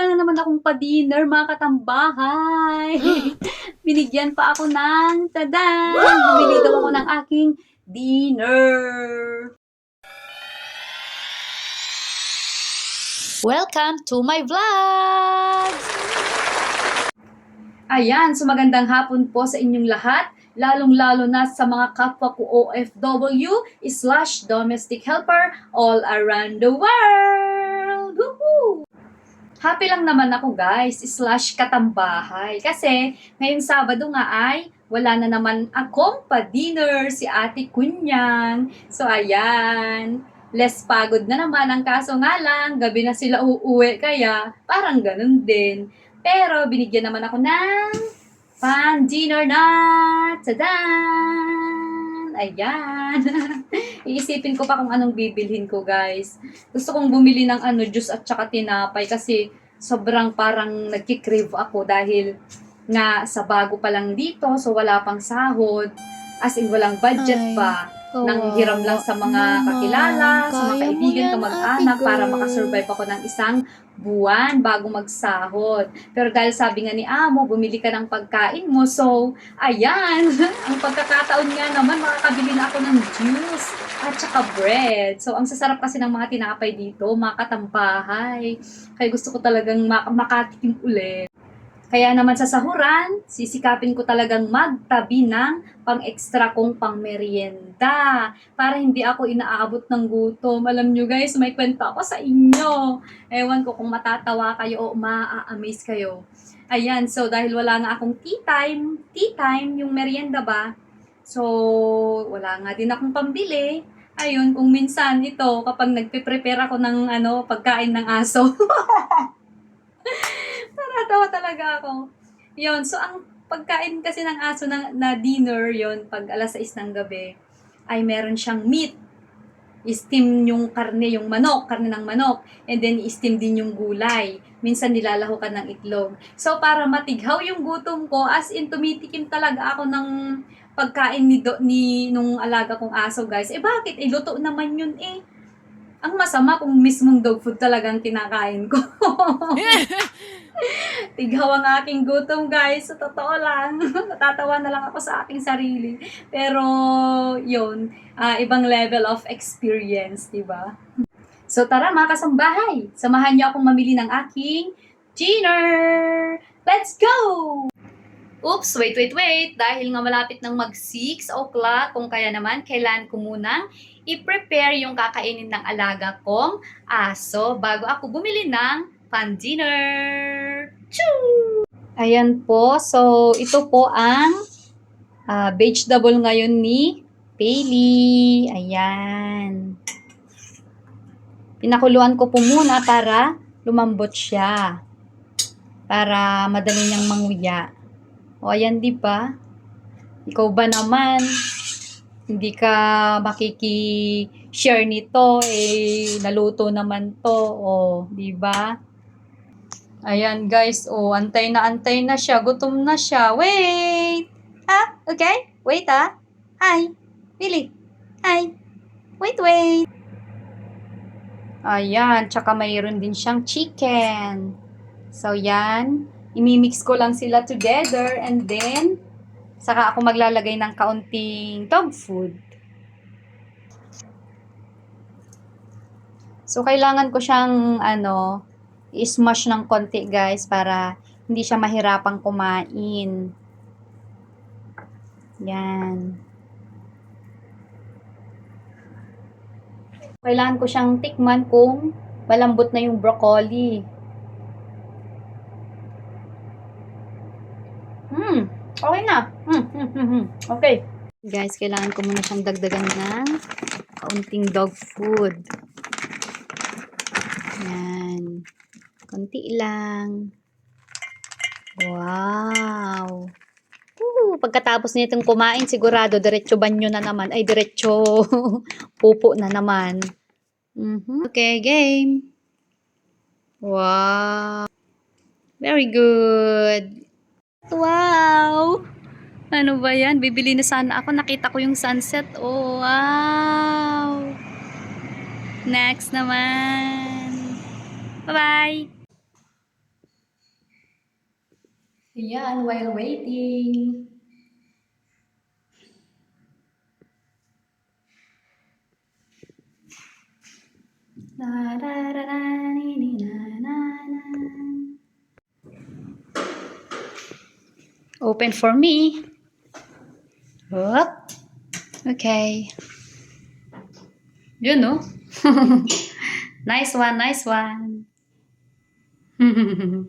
wala na naman akong pa-dinner, mga katambahay. Binigyan pa ako ng, tadan! Bumili daw ako ng aking dinner. Welcome to my vlog! Ayan, so magandang hapon po sa inyong lahat, lalong-lalo na sa mga kapwa ko OFW slash domestic helper all around the world! Happy lang naman ako guys, slash katambahay. Kasi ngayong Sabado nga ay wala na naman akong pa-dinner si Ate Kunyang. So ayan, less pagod na naman. Ang kaso nga lang, gabi na sila uuwi kaya parang ganun din. Pero binigyan naman ako ng pan-dinner na! Tadan! Ayan! Iisipin ko pa kung anong bibilhin ko, guys. Gusto kong bumili ng ano, juice at saka tinapay kasi sobrang parang nagkikrave ako dahil nga sa bago pa lang dito, so wala pang sahod. As in, walang budget Ay, pa. Nang hiram lang sa mga Naman, kakilala, sa mga kaibigan, kamag-anak, para makasurvive ako ng isang buwan bago magsahod. Pero dahil sabi nga ni Amo, bumili ka ng pagkain mo. So, ayan, ang pagkakataon nga naman, makakabili na ako ng juice at saka bread. So, ang sasarap kasi ng mga tinapay dito, mga katambahay. Kaya gusto ko talagang mak- makatikim ulit. Kaya naman sa sahuran, sisikapin ko talagang magtabi ng pang-extra kong pang-merienda para hindi ako inaabot ng gutom. Alam nyo guys, may kwento ako sa inyo. Ewan ko kung matatawa kayo o ma-amaze kayo. Ayan, so dahil wala nga akong tea time, tea time, yung merienda ba? So, wala nga din akong pambili. Ayun, kung minsan ito, kapag nagpe-prepare ako ng ano, pagkain ng aso. Natatawa talaga ako. Yun, so ang pagkain kasi ng aso na, na dinner yon pag alas 6 ng gabi, ay meron siyang meat. I-steam yung karne, yung manok, karne ng manok. And then, i-steam din yung gulay. Minsan nilalahukan ng itlog. So, para matighaw yung gutom ko, as in, tumitikim talaga ako ng pagkain ni, do, ni nung alaga kong aso, guys. Eh, bakit? Eh, luto naman yun eh. Ang masama kung mismong dog food talagang kinakain ko. Tighaw ang aking gutom, guys. Sa totoo lang. Natatawa na lang ako sa aking sarili. Pero, yun. ah, ibang level of experience, di ba? So, tara mga kasambahay. Samahan niyo akong mamili ng aking dinner. Let's go! Oops, wait, wait, wait. Dahil nga malapit ng mag 6 o'clock, kung kaya naman, kailan ko munang i-prepare yung kakainin ng alaga kong aso bago ako bumili ng pan-dinner. Choo! Ayan po. So, ito po ang ah, vegetable ngayon ni Bailey. Ayan. Pinakuluan ko po muna para lumambot siya. Para madali niyang manguya. O, ayan, di ba? Ikaw ba naman? Hindi ka makiki-share nito, eh, naluto naman to, o, di ba? Ayan, guys, o, antay na antay na siya, gutom na siya. Wait! Ah, okay? Wait, ah. Hi. Billy. Hi. Wait, wait. Ayan, tsaka mayroon din siyang chicken. So, yan. Imimix ko lang sila together and then, saka ako maglalagay ng kaunting dog food. So, kailangan ko siyang, ano, i-smash ng konti, guys, para hindi siya mahirapang kumain. Yan. Kailangan ko siyang tikman kung malambot na yung broccoli. Okay na. Hmm. Okay. Guys, kailangan ko muna siyang dagdagan ng kaunting dog food. Yan. Konti lang. Wow. Woo, pagkatapos nitong kumain, sigurado diretso banyo na naman. Ay, diretso pupo na naman. Mhm. Okay, game. Wow. Very good. Wow! Ano ba yan? Bibili na sana ako. Nakita ko yung sunset. Oh, wow! Next naman. Bye-bye! Ayan, while waiting. Na, na, Open for me. Up. Okay. You know. nice one, nice one.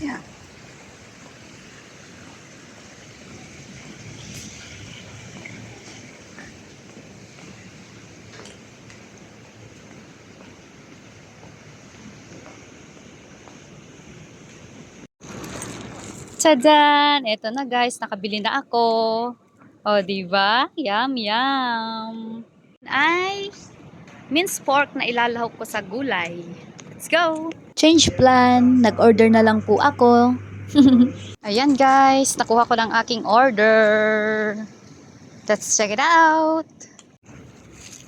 yeah. Tadaan! Eto na guys, nakabili na ako. O, di ba? Yum, yum. Ay, minced pork na ilalahok ko sa gulay. Let's go! Change plan. Nag-order na lang po ako. Ayan guys, nakuha ko ng aking order. Let's check it out.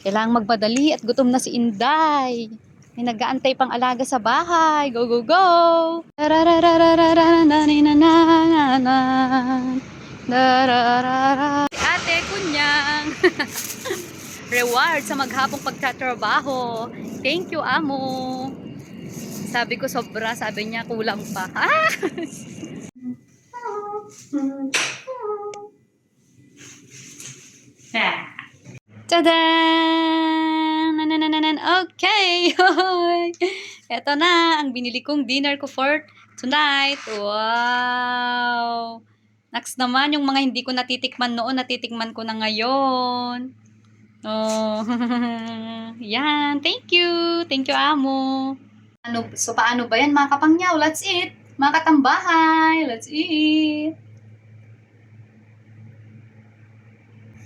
Kailangang magmadali at gutom na si Inday. May nag-aantay pang alaga sa bahay. Go, go, go! Ate Kunyang. Reward sa maghapong pagtatrabaho. Thank you, amo. Sabi ko sobra, sabi niya kulang pa. Ah! Tadan! Okay! Ito na, ang binili kong dinner ko for tonight. Wow! Next naman, yung mga hindi ko natitikman noon, natitikman ko na ngayon. Oh, yan. Thank you. Thank you, amo. Ano, so, paano ba yan, mga kapangyaw? Let's eat. Mga katambahay, let's eat.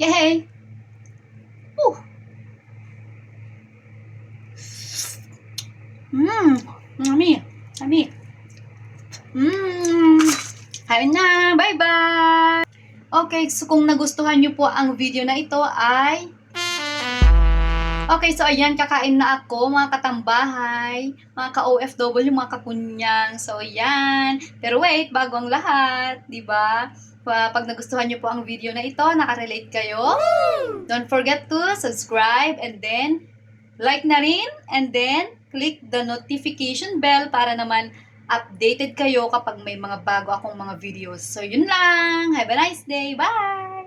Yay! Woo! Mmm! Mami! Mami! Mmm! Kain na! Bye-bye! Okay, so kung nagustuhan nyo po ang video na ito ay... Okay, so ayan, kakain na ako, mga katambahay, mga ka-OFW, mga kakunyang. So, ayan. Pero wait, bago ang lahat, di ba? Pa- Pag nagustuhan nyo po ang video na ito, nakarelate kayo, don't forget to subscribe and then like na rin and then click the notification bell para naman updated kayo kapag may mga bago akong mga videos. So, yun lang. Have a nice day. Bye!